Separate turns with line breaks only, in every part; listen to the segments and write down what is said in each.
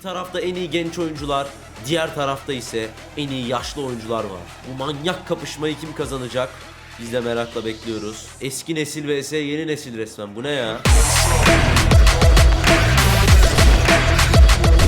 Bir tarafta en iyi genç oyuncular, diğer tarafta ise en iyi yaşlı oyuncular var. Bu manyak kapışmayı kim kazanacak? Biz de merakla bekliyoruz. Eski nesil vs yeni nesil resmen. Bu ne ya?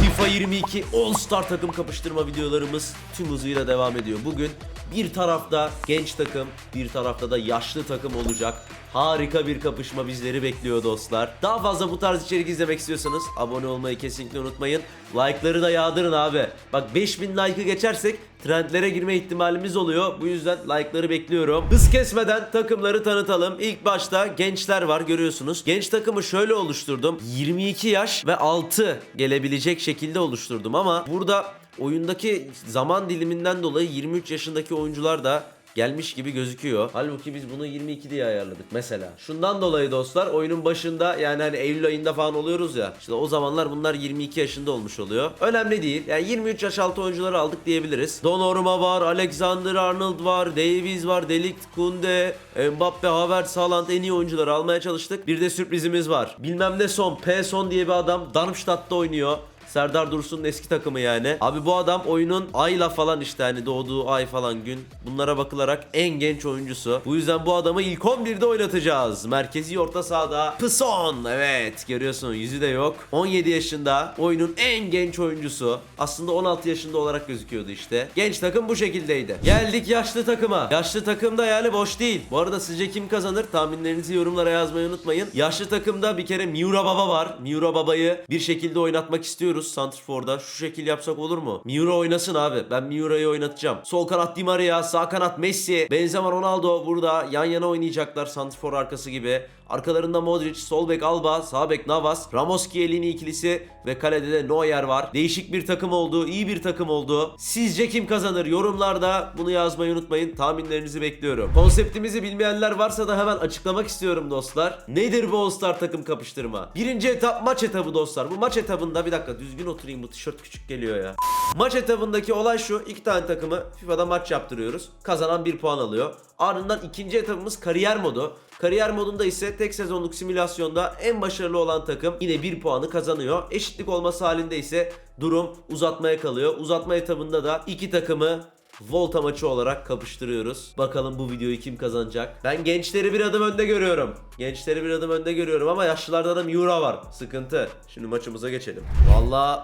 FIFA 22 All Star takım kapıştırma videolarımız tüm hızıyla devam ediyor. Bugün bir tarafta genç takım, bir tarafta da yaşlı takım olacak. Harika bir kapışma bizleri bekliyor dostlar. Daha fazla bu tarz içerik izlemek istiyorsanız abone olmayı kesinlikle unutmayın. Like'ları da yağdırın abi. Bak 5000 like'ı geçersek trendlere girme ihtimalimiz oluyor. Bu yüzden like'ları bekliyorum. Hız kesmeden takımları tanıtalım. İlk başta gençler var görüyorsunuz. Genç takımı şöyle oluşturdum. 22 yaş ve 6 gelebilecek şekilde oluşturdum ama burada oyundaki zaman diliminden dolayı 23 yaşındaki oyuncular da gelmiş gibi gözüküyor. Halbuki biz bunu 22 diye ayarladık mesela. Şundan dolayı dostlar oyunun başında yani hani Eylül ayında falan oluyoruz ya. İşte o zamanlar bunlar 22 yaşında olmuş oluyor. Önemli değil. Yani 23 yaş altı oyuncuları aldık diyebiliriz. Donnarumma var, Alexander Arnold var, Davies var, Delikt, Kunde, Mbappe, Havertz, Haaland en iyi oyuncuları almaya çalıştık. Bir de sürprizimiz var. Bilmem ne son, P son diye bir adam Darmstadt'ta oynuyor. Serdar Dursun'un eski takımı yani. Abi bu adam oyunun ayla falan işte hani doğduğu ay falan gün bunlara bakılarak en genç oyuncusu. Bu yüzden bu adamı ilk 11'de oynatacağız. Merkezi orta sahada Pson evet görüyorsun yüzü de yok. 17 yaşında oyunun en genç oyuncusu. Aslında 16 yaşında olarak gözüküyordu işte. Genç takım bu şekildeydi. Geldik yaşlı takıma. Yaşlı takım da yani boş değil. Bu arada sizce kim kazanır? Tahminlerinizi yorumlara yazmayı unutmayın. Yaşlı takımda bir kere Miura Baba var. Miura Baba'yı bir şekilde oynatmak istiyoruz Santrfor'da. Şu şekil yapsak olur mu? Miura oynasın abi. Ben Miura'yı oynatacağım. Sol kanat Di Maria, sağ kanat Messi, Benzema Ronaldo burada yan yana oynayacaklar Santrfor arkası gibi. Arkalarında Modric, sol bek Alba, sağ bek Navas, Ramos Chiellini ikilisi ve kalede de Neuer var. Değişik bir takım oldu, iyi bir takım oldu. Sizce kim kazanır? Yorumlarda bunu yazmayı unutmayın. Tahminlerinizi bekliyorum. Konseptimizi bilmeyenler varsa da hemen açıklamak istiyorum dostlar. Nedir bu All Star takım kapıştırma? Birinci etap maç etabı dostlar. Bu maç etabında bir dakika düzgün oturayım bu tişört küçük geliyor ya. Maç etabındaki olay şu. iki tane takımı FIFA'da maç yaptırıyoruz. Kazanan bir puan alıyor. Ardından ikinci etapımız kariyer modu. Kariyer modunda ise tek sezonluk simülasyonda en başarılı olan takım yine bir puanı kazanıyor. Eşitlik olması halinde ise durum uzatmaya kalıyor. Uzatma etabında da iki takımı Volta maçı olarak kapıştırıyoruz. Bakalım bu videoyu kim kazanacak? Ben gençleri bir adım önde görüyorum. Gençleri bir adım önde görüyorum ama yaşlılarda da Miura var. Sıkıntı. Şimdi maçımıza geçelim. Vallahi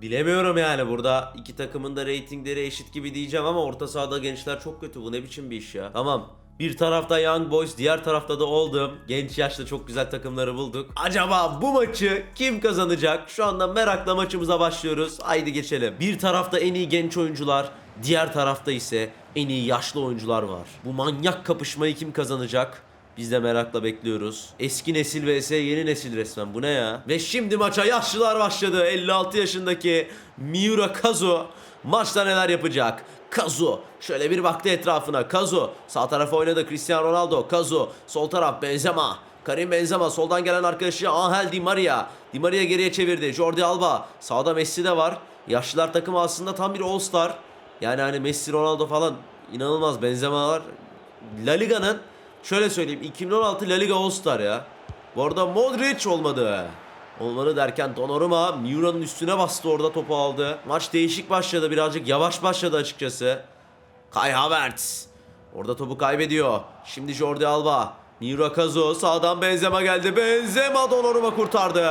Bilemiyorum yani burada iki takımın da reytingleri eşit gibi diyeceğim ama orta sahada gençler çok kötü. Bu ne biçim bir iş ya? Tamam. Bir tarafta Young Boys, diğer tarafta da Oldham. Genç yaşta çok güzel takımları bulduk. Acaba bu maçı kim kazanacak? Şu anda merakla maçımıza başlıyoruz. Haydi geçelim. Bir tarafta en iyi genç oyuncular, diğer tarafta ise en iyi yaşlı oyuncular var. Bu manyak kapışmayı kim kazanacak? Biz de merakla bekliyoruz. Eski nesil vs yeni nesil resmen. Bu ne ya? Ve şimdi maça yaşlılar başladı. 56 yaşındaki Miura Kazu maçta neler yapacak? Kazu şöyle bir baktı etrafına. Kazu sağ tarafa oynadı Cristiano Ronaldo. Kazu sol taraf Benzema. Karim Benzema soldan gelen arkadaşı Angel Di Maria. Di Maria geriye çevirdi. Jordi Alba. Sağda Messi de var. Yaşlılar takımı aslında tam bir All Star. Yani hani Messi, Ronaldo falan inanılmaz Benzema'lar. La Liga'nın Şöyle söyleyeyim 2016 La Liga All Star ya. Bu arada Modric olmadı. Olmadı derken Donnarumma Miura'nın üstüne bastı orada topu aldı. Maç değişik başladı birazcık yavaş başladı açıkçası. Kai Havertz. Orada topu kaybediyor. Şimdi Jordi Alba. Miura Kazu sağdan Benzema geldi. Benzema Donnarumma kurtardı.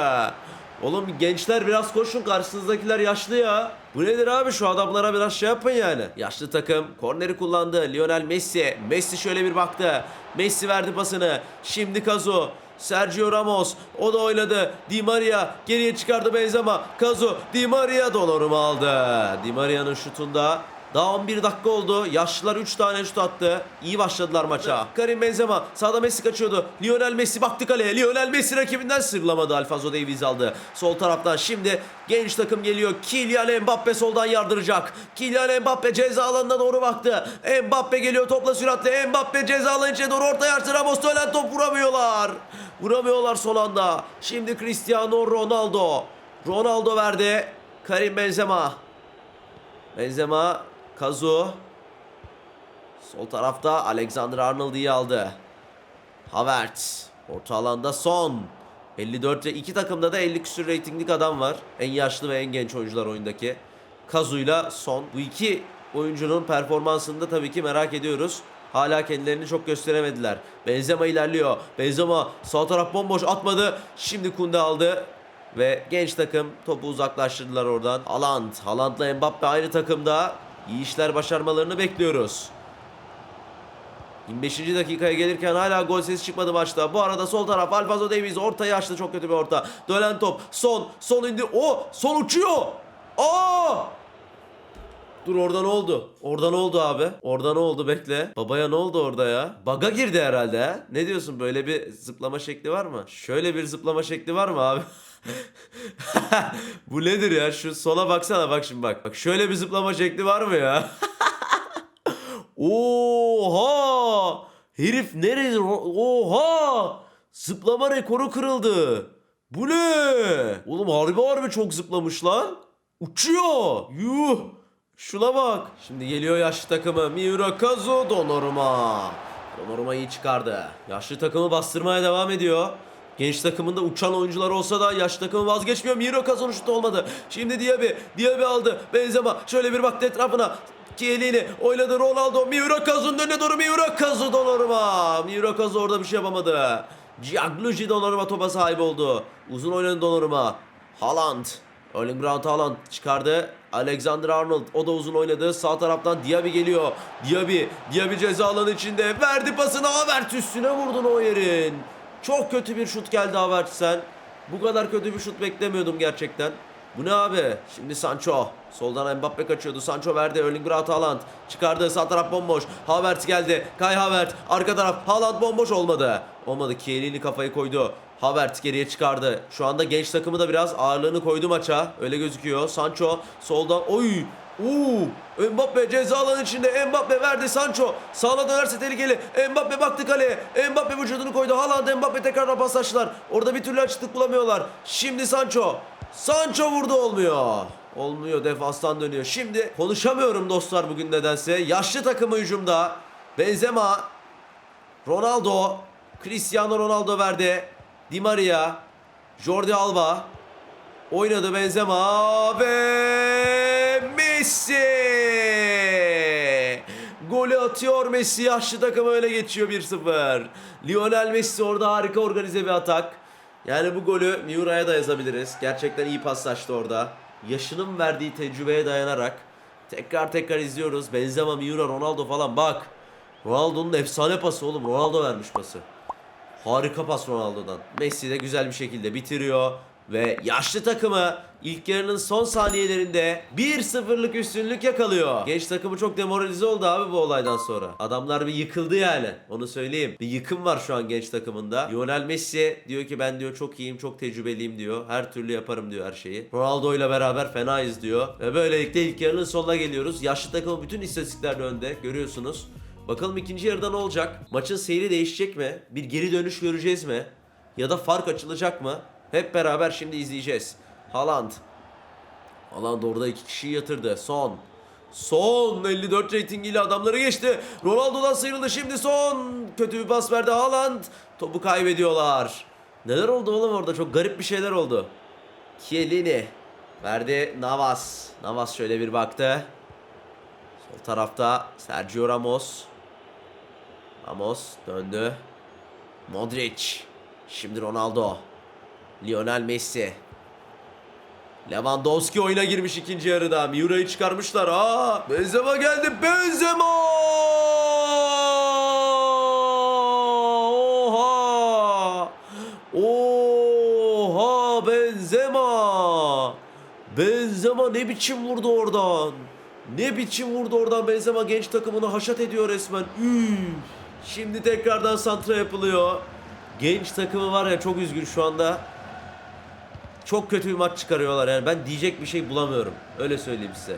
Oğlum gençler biraz koşun karşınızdakiler yaşlı ya. Bu nedir abi şu adamlara biraz şey yapın yani. Yaşlı takım korneri kullandı. Lionel Messi. Messi şöyle bir baktı. Messi verdi pasını. Şimdi Kazu. Sergio Ramos o da oynadı. Di Maria geriye çıkardı Benzema. Kazu Di Maria Donnarumma aldı. Di Maria'nın şutunda daha 11 dakika oldu. Yaşlılar 3 tane şut attı. İyi başladılar maça. Karim Benzema. Sağda Messi kaçıyordu. Lionel Messi baktı kaleye. Lionel Messi rakibinden sırlamadı. Alfonso Davies aldı. Sol taraftan şimdi genç takım geliyor. Kylian Mbappe soldan yardıracak. Kylian Mbappe ceza alanına doğru baktı. Mbappe geliyor topla süratle. Mbappe ceza alanı doğru orta yarısı. Ramos top vuramıyorlar. Vuramıyorlar son anda. Şimdi Cristiano Ronaldo. Ronaldo verdi. Karim Benzema. Benzema Kazu. Sol tarafta Alexander Arnold iyi aldı. Havertz. Orta alanda son. 54 ve iki takımda da 50 küsür reytinglik adam var. En yaşlı ve en genç oyuncular oyundaki. Kazu'yla Son. Bu iki oyuncunun performansını da tabii ki merak ediyoruz. Hala kendilerini çok gösteremediler. Benzema ilerliyor. Benzema sağ taraf bomboş atmadı. Şimdi Kunde aldı. Ve genç takım topu uzaklaştırdılar oradan. Haaland. Haaland'la Mbappe aynı takımda. İyi işler başarmalarını bekliyoruz. 25. dakikaya gelirken hala gol sesi çıkmadı maçta. Bu arada sol taraf Alfonso Davies ortaya açtı çok kötü bir orta. Dönen top. Son. Son indi. O son uçuyor. Aa! Dur orada ne oldu? Orada ne oldu abi? Orada ne oldu bekle. Babaya ne oldu orada ya? Baga girdi herhalde ha? Ne diyorsun böyle bir zıplama şekli var mı? Şöyle bir zıplama şekli var mı abi? Bu nedir ya? Şu sola baksana bak şimdi bak. Bak şöyle bir zıplama şekli var mı ya? Oha! Herif nereye? Oha! Zıplama rekoru kırıldı. Bu ne? Oğlum harbi harbi çok zıplamış lan. Uçuyor. Yuh. Şuna bak. Şimdi geliyor yaşlı takımı. Miurakazu Donnarumma. Donnarumma iyi çıkardı. Yaşlı takımı bastırmaya devam ediyor. Genç takımında uçan oyuncular olsa da yaşlı takımı vazgeçmiyor. Miurakazu'nun şutu olmadı. Şimdi Diaby. Diaby aldı. Benzema. Şöyle bir baktı etrafına. Kielini oynadı Ronaldo. Miurakazu'nun önüne doğru Miurakazu Donnarumma. Miurakazu orada bir şey yapamadı. Gianluigi Donnarumma topa sahip oldu. Uzun oynadı Donnarumma. Haaland. Erling Braut Haaland çıkardı. Alexander Arnold o da uzun oynadı. Sağ taraftan Diaby geliyor. Diaby, Diaby ceza alanı içinde. Verdi pasını Havertz üstüne vurdun o yerin. Çok kötü bir şut geldi Havertz'ten. Bu kadar kötü bir şut beklemiyordum gerçekten. Bu ne abi? Şimdi Sancho. Soldan Mbappe kaçıyordu. Sancho verdi. Erling Braut Haaland. Çıkardı. Sağ taraf bomboş. Havertz geldi. Kai Havertz. Arka taraf. Haaland bomboş olmadı. Olmadı. Kielini kafayı koydu. Havertz geriye çıkardı. Şu anda genç takımı da biraz ağırlığını koydu maça. Öyle gözüküyor. Sancho soldan. Oy! Oo! Mbappe ceza alanı içinde. Mbappe verdi Sancho. Sağına dönerse tehlikeli. Mbappe baktı kaleye. Mbappe vücudunu koydu. Haaland Mbappe tekrardan paslaştılar. Orada bir türlü açıklık bulamıyorlar. Şimdi Sancho. Sancho vurdu olmuyor. Olmuyor defanstan dönüyor. Şimdi konuşamıyorum dostlar bugün nedense. Yaşlı takımı hücumda. Benzema. Ronaldo. Cristiano Ronaldo verdi. Di Maria. Jordi Alba. Oynadı Benzema ve Messi. Golü atıyor Messi. Yaşlı takımı öyle geçiyor 1-0. Lionel Messi orada harika organize bir atak. Yani bu golü Miura'ya da yazabiliriz. Gerçekten iyi paslaştı orada. Yaşının verdiği tecrübeye dayanarak tekrar tekrar izliyoruz. Benzema, Miura, Ronaldo falan bak. Ronaldo'nun efsane pası oğlum. Ronaldo vermiş pası. Harika pas Ronaldo'dan. Messi de güzel bir şekilde bitiriyor. Ve yaşlı takımı ilk yarının son saniyelerinde 1-0'lık üstünlük yakalıyor. Genç takımı çok demoralize oldu abi bu olaydan sonra. Adamlar bir yıkıldı yani. Onu söyleyeyim. Bir yıkım var şu an genç takımında. Lionel Messi diyor ki ben diyor çok iyiyim, çok tecrübeliyim diyor. Her türlü yaparım diyor her şeyi. Ronaldo ile beraber fenayız diyor. Ve böylelikle ilk yarının sonuna geliyoruz. Yaşlı takımın bütün istatistiklerde önde. Görüyorsunuz. Bakalım ikinci yarıda ne olacak? Maçın seyri değişecek mi? Bir geri dönüş göreceğiz mi? Ya da fark açılacak mı? Hep beraber şimdi izleyeceğiz. Haaland. Haaland orada iki kişiyi yatırdı. Son. Son 54 reytingiyle adamları geçti. Ronaldo'dan sıyrıldı şimdi son. Kötü bir pas verdi Haaland. Topu kaybediyorlar. Neler oldu oğlum orada? Çok garip bir şeyler oldu. Chiellini. Verdi Navas. Navas şöyle bir baktı. Sol tarafta Sergio Ramos. Ramos döndü. Modric. Şimdi Ronaldo. Lionel Messi. Lewandowski oyuna girmiş ikinci yarıda. Miura'yı çıkarmışlar. Aa, Benzema geldi. Benzema! Oha! Oha Benzema! Benzema ne biçim vurdu oradan? Ne biçim vurdu oradan Benzema genç takımını haşat ediyor resmen. Üf. Şimdi tekrardan santra yapılıyor. Genç takımı var ya çok üzgün şu anda. Çok kötü bir maç çıkarıyorlar yani ben diyecek bir şey bulamıyorum. Öyle söyleyeyim size.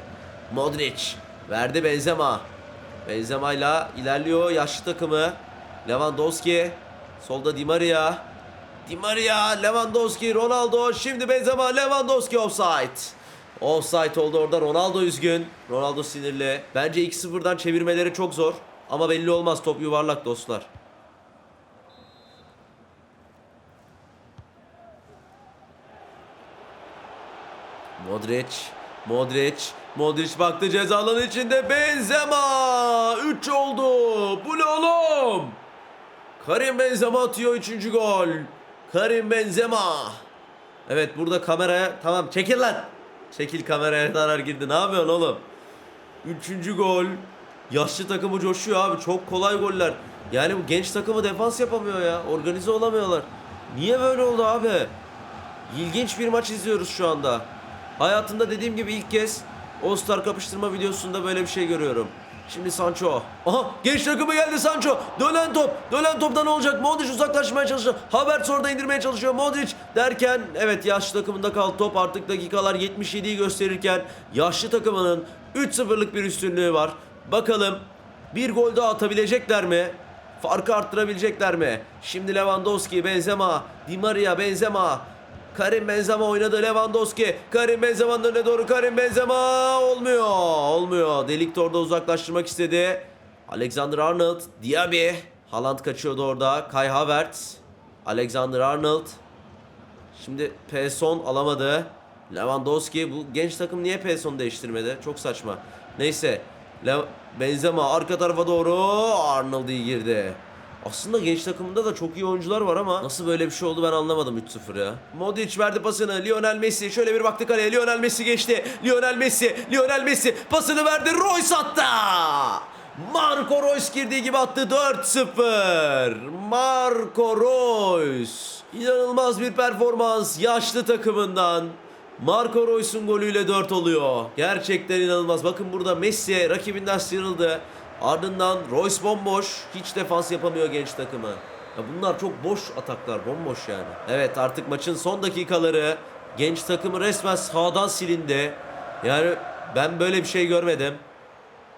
Modric verdi Benzema. Benzema ile ilerliyor yaşlı takımı. Lewandowski solda Di Maria. Di Maria, Lewandowski, Ronaldo. Şimdi Benzema, Lewandowski offside. Offside oldu orada. Ronaldo üzgün. Ronaldo sinirli. Bence 2-0'dan çevirmeleri çok zor. Ama belli olmaz. Top yuvarlak dostlar. Modric. Modric. Modric baktı ceza alanı içinde. Benzema. 3 oldu. Bu ne oğlum? Karim Benzema atıyor 3. gol. Karim Benzema. Evet burada kameraya tamam çekil lan. Çekil kameraya zarar girdi. Ne yapıyorsun oğlum? Üçüncü gol. Yaşlı takımı coşuyor abi. Çok kolay goller. Yani bu genç takımı defans yapamıyor ya. Organize olamıyorlar. Niye böyle oldu abi? İlginç bir maç izliyoruz şu anda. Hayatımda dediğim gibi ilk kez All-Star kapıştırma videosunda böyle bir şey görüyorum. Şimdi Sancho. Aha genç takımı geldi Sancho. Dönen top. Dönen topta ne olacak? Modric uzaklaşmaya çalışıyor. Havertz orada indirmeye çalışıyor. Modric derken evet yaşlı takımında kaldı top. Artık dakikalar 77'yi gösterirken yaşlı takımının 3-0'lık bir üstünlüğü var. Bakalım bir gol daha atabilecekler mi? Farkı arttırabilecekler mi? Şimdi Lewandowski, Benzema, Di Maria, Benzema. Karim Benzema oynadı Lewandowski. Karim Benzema'nın önüne doğru Karim Benzema olmuyor. Olmuyor. Delik de orada uzaklaştırmak istedi. Alexander Arnold, Diaby. Haaland kaçıyordu orada. Kai Havertz. Alexander Arnold. Şimdi Persson alamadı. Lewandowski bu genç takım niye Persson'u değiştirmedi? Çok saçma. Neyse. Benzema arka tarafa doğru Arnold iyi girdi. Aslında genç takımında da çok iyi oyuncular var ama nasıl böyle bir şey oldu ben anlamadım 3-0 ya. Modric verdi pasını. Lionel Messi şöyle bir baktı kaleye. Lionel Messi geçti. Lionel Messi, Lionel Messi pasını verdi. Royce attı. Marco Reus girdiği gibi attı 4-0. Marco Reus. İnanılmaz bir performans yaşlı takımından. Marco Reus'un golüyle 4 oluyor. Gerçekten inanılmaz. Bakın burada Messi rakibinden sıyrıldı. Ardından Royce bomboş. Hiç defans yapamıyor genç takımı. Ya bunlar çok boş ataklar. Bomboş yani. Evet artık maçın son dakikaları. Genç takımı resmen sağdan silindi. Yani ben böyle bir şey görmedim.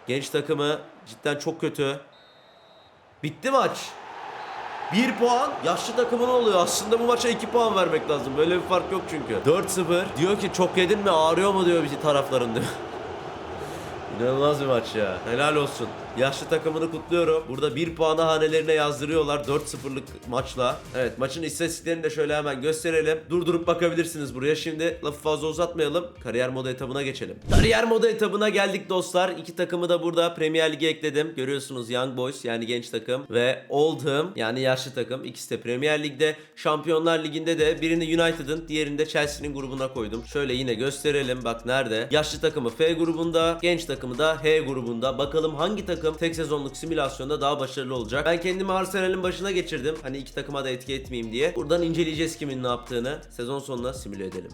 Genç takımı cidden çok kötü. Bitti maç. 1 puan yaşlı takımın oluyor. Aslında bu maça 2 puan vermek lazım. Böyle bir fark yok çünkü. 4-0. Diyor ki çok yedin mi ağrıyor mu diyor bizi tarafların diyor. İnanılmaz bir maç ya. Helal olsun. Yaşlı takımını kutluyorum. Burada 1 puanı hanelerine yazdırıyorlar 4-0'lık maçla. Evet maçın istatistiklerini de şöyle hemen gösterelim. Durdurup bakabilirsiniz buraya. Şimdi lafı fazla uzatmayalım. Kariyer modu etabına geçelim. Kariyer modu etabına geldik dostlar. İki takımı da burada Premier Lig'e ekledim. Görüyorsunuz Young Boys yani genç takım ve Oldham yani yaşlı takım. İkisi de Premier Lig'de. Şampiyonlar Ligi'nde de birini United'ın diğerini de Chelsea'nin grubuna koydum. Şöyle yine gösterelim. Bak nerede? Yaşlı takımı F grubunda, genç takımı da H grubunda. Bakalım hangi takım tek sezonluk simülasyonda daha başarılı olacak. Ben kendimi Arsenal'in başına geçirdim. Hani iki takıma da etki etmeyeyim diye. Buradan inceleyeceğiz kimin ne yaptığını. Sezon sonuna simüle edelim.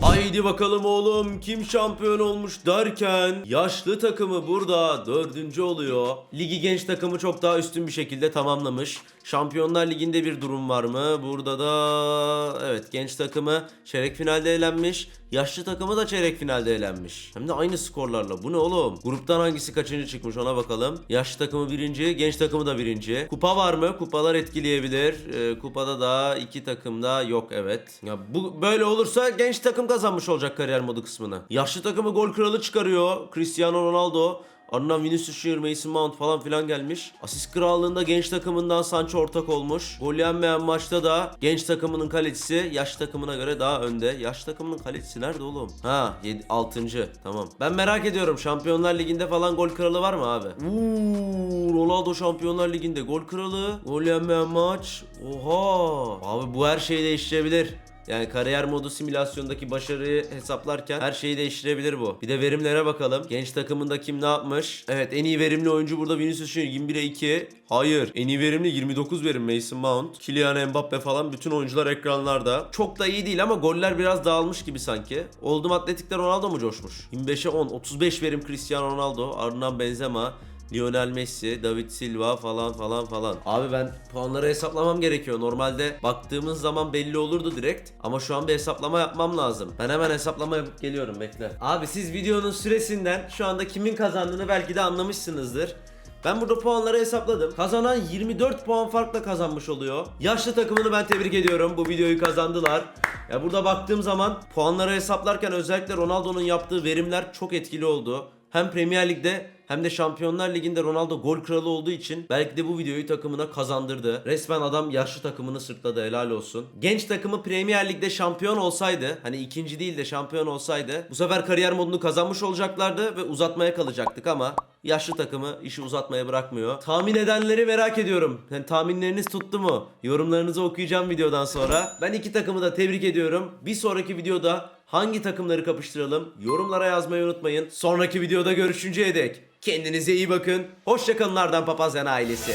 Haydi bakalım oğlum kim şampiyon olmuş derken yaşlı takımı burada dördüncü oluyor. Ligi genç takımı çok daha üstün bir şekilde tamamlamış. Şampiyonlar Ligi'nde bir durum var mı? Burada da evet genç takımı çeyrek finalde elenmiş. Yaşlı takımı da çeyrek finalde elenmiş. Hem de aynı skorlarla. Bu ne oğlum? Gruptan hangisi kaçıncı çıkmış ona bakalım. Yaşlı takımı birinci, genç takımı da birinci. Kupa var mı? Kupalar etkileyebilir. Ee, kupada da iki takımda yok evet. Ya bu böyle olursa genç takım kazanmış olacak kariyer modu kısmını. Yaşlı takımı gol kralı çıkarıyor. Cristiano Ronaldo. Ardından Vinicius Junior, Mason Mount falan filan gelmiş. Asist krallığında genç takımından Sancho ortak olmuş. Gol yenmeyen maçta da genç takımının kalecisi yaş takımına göre daha önde. Yaş takımının kalecisi nerede oğlum? Ha 6. Tamam. Ben merak ediyorum Şampiyonlar Ligi'nde falan gol kralı var mı abi? Uuu Ronaldo Şampiyonlar Ligi'nde gol kralı. Gol yenmeyen maç. Oha. Abi bu her şeyi değiştirebilir. Yani kariyer modu simülasyondaki başarıyı hesaplarken her şeyi değiştirebilir bu. Bir de verimlere bakalım. Genç takımında kim ne yapmış? Evet en iyi verimli oyuncu burada Vinicius Junior 21'e 2. Hayır. En iyi verimli 29 verim Mason Mount. Kylian Mbappe falan bütün oyuncular ekranlarda. Çok da iyi değil ama goller biraz dağılmış gibi sanki. Oldum Atletik'te Ronaldo mu coşmuş? 25'e 10. 35 verim Cristiano Ronaldo. Ardından Benzema. Lionel Messi, David Silva falan falan falan. Abi ben puanları hesaplamam gerekiyor. Normalde baktığımız zaman belli olurdu direkt. Ama şu an bir hesaplama yapmam lazım. Ben hemen hesaplama yapıp geliyorum bekle. Abi siz videonun süresinden şu anda kimin kazandığını belki de anlamışsınızdır. Ben burada puanları hesapladım. Kazanan 24 puan farkla kazanmış oluyor. Yaşlı takımını ben tebrik ediyorum. Bu videoyu kazandılar. Ya burada baktığım zaman puanları hesaplarken özellikle Ronaldo'nun yaptığı verimler çok etkili oldu. Hem Premier Lig'de hem de Şampiyonlar Ligi'nde Ronaldo gol kralı olduğu için belki de bu videoyu takımına kazandırdı. Resmen adam yaşlı takımını sırtladı helal olsun. Genç takımı Premier Lig'de şampiyon olsaydı hani ikinci değil de şampiyon olsaydı bu sefer kariyer modunu kazanmış olacaklardı ve uzatmaya kalacaktık ama yaşlı takımı işi uzatmaya bırakmıyor. Tahmin edenleri merak ediyorum. Yani tahminleriniz tuttu mu? Yorumlarınızı okuyacağım videodan sonra. Ben iki takımı da tebrik ediyorum. Bir sonraki videoda hangi takımları kapıştıralım? Yorumlara yazmayı unutmayın. Sonraki videoda görüşünceye dek kendinize iyi bakın. Hoşçakalın Ardan Papazyan ailesi.